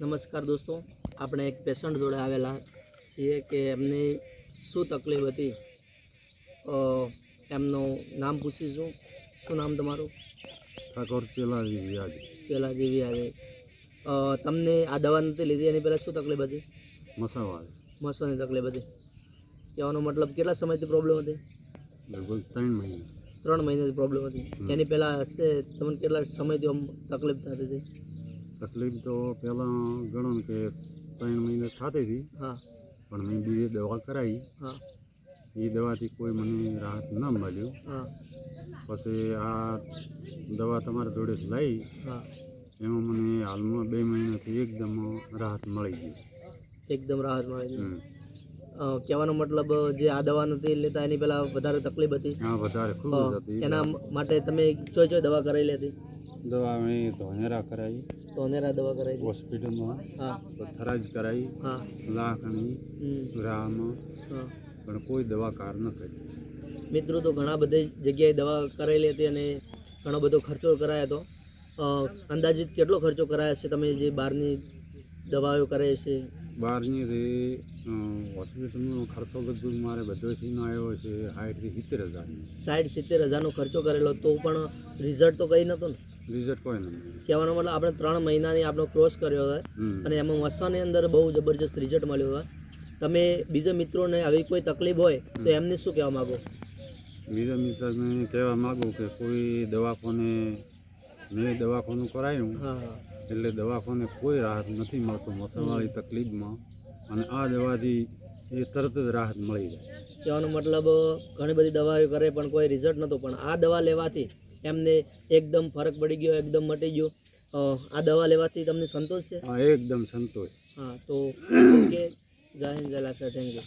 નમસ્કાર દોસ્તો આપણે એક પેશન્ટ જોડે આવેલા છીએ કે એમની શું તકલીફ હતી. એમનું નામ પૂછીશું. શું નામ તમારું? ઠાકોર ચેલાજી વ્યાજી ચેલાજી આવે તમને આ દવા નથી લીધી એની પહેલાં શું તકલીફ હતી? મસાવાડ મસાની તકલીફ હતી. કહેવાનો મતલબ કેટલા સમયથી પ્રોબ્લેમ હતી? લગભગ ત્રણ મહિના. ત્રણ મહિનાથી પ્રોબ્લેમ હતી. એની પહેલાં હશે તમને કેટલા સમયથી આમ તકલીફ થતી હતી? તકલીફ તો પહેલાં ગણો ને કે ત્રણ મહિને થતી હતી. હા. પણ મેં બીજી દવા કરાવી હા. એ દવાથી કોઈ મને રાહત ન મળ્યું. હા. પછી આ દવા તમારા જોડે લઈ. હા. એમાં મને હાલમાં બે મહિનાથી એકદમ રાહત મળી ગઈ. એકદમ રાહત મળી ગઈ. કહેવાનો મતલબ જે આ દવા નથી લેતા એની પહેલાં વધારે તકલીફ હતી? હા વધારે ખૂબ હતી. એના માટે તમે ચોય ચોય દવા કરાવી હતી દવા અમે ધોનેરા કરાવી. ધોનેરા દવા કરાવી. હોસ્પિટલમાં. હા. થરાજ કરાવી. હા. લાખણી રામ પણ કોઈ દવા કાર ન કરી. મિત્રો તો ઘણા બધી જગ્યાએ દવા કરાવેલી હતી અને ઘણો બધો ખર્ચો કરાયો હતો. અંદાજિત કેટલો ખર્ચો કરાયો છે તમે જે બહારની દવાઓ કરે છે? બહારની જે હોસ્પિટલનો ખર્ચો લગભગ મારે બધો થઈને આવ્યો છે સાઠથી સિત્તેર હજારની. સાઠ સિત્તેર હજારનો ખર્ચો કરેલો તો પણ રિઝલ્ટ તો કંઈ નહોતું ને. રિઝલ્ટ કોઈ નથી. કહેવાનો મતલબ આપણે ત્રણ મહિનાની આપણો ક્રોસ કર્યો હોય અને એમાં મસાની અંદર બહુ જબરજસ્ત રિઝલ્ટ મળ્યું હોય. તમે બીજા મિત્રોને આવી કોઈ તકલીફ હોય તો એમને શું કહેવા માગો? બીજા મિત્રને કહેવા માગું કે કોઈ દવાખાને મેં દવાખાનું કરાયું એટલે દવાખાને કોઈ રાહત નથી મળતો મસાવાળી તકલીફમાં અને આ દવાથી એ તરત જ રાહત મળી જાય. કહેવાનો મતલબ ઘણી બધી દવાઓ કરે પણ કોઈ રિઝલ્ટ નહોતું. પણ આ દવા લેવાથી એમને એકદમ ફરક પડી ગયો એકદમ મટી ગયો. આ દવા લેવાથી તમને સંતોષ છે? એકદમ સંતોષ. હા તો કે જય હિન્દ જય થેન્ક યુ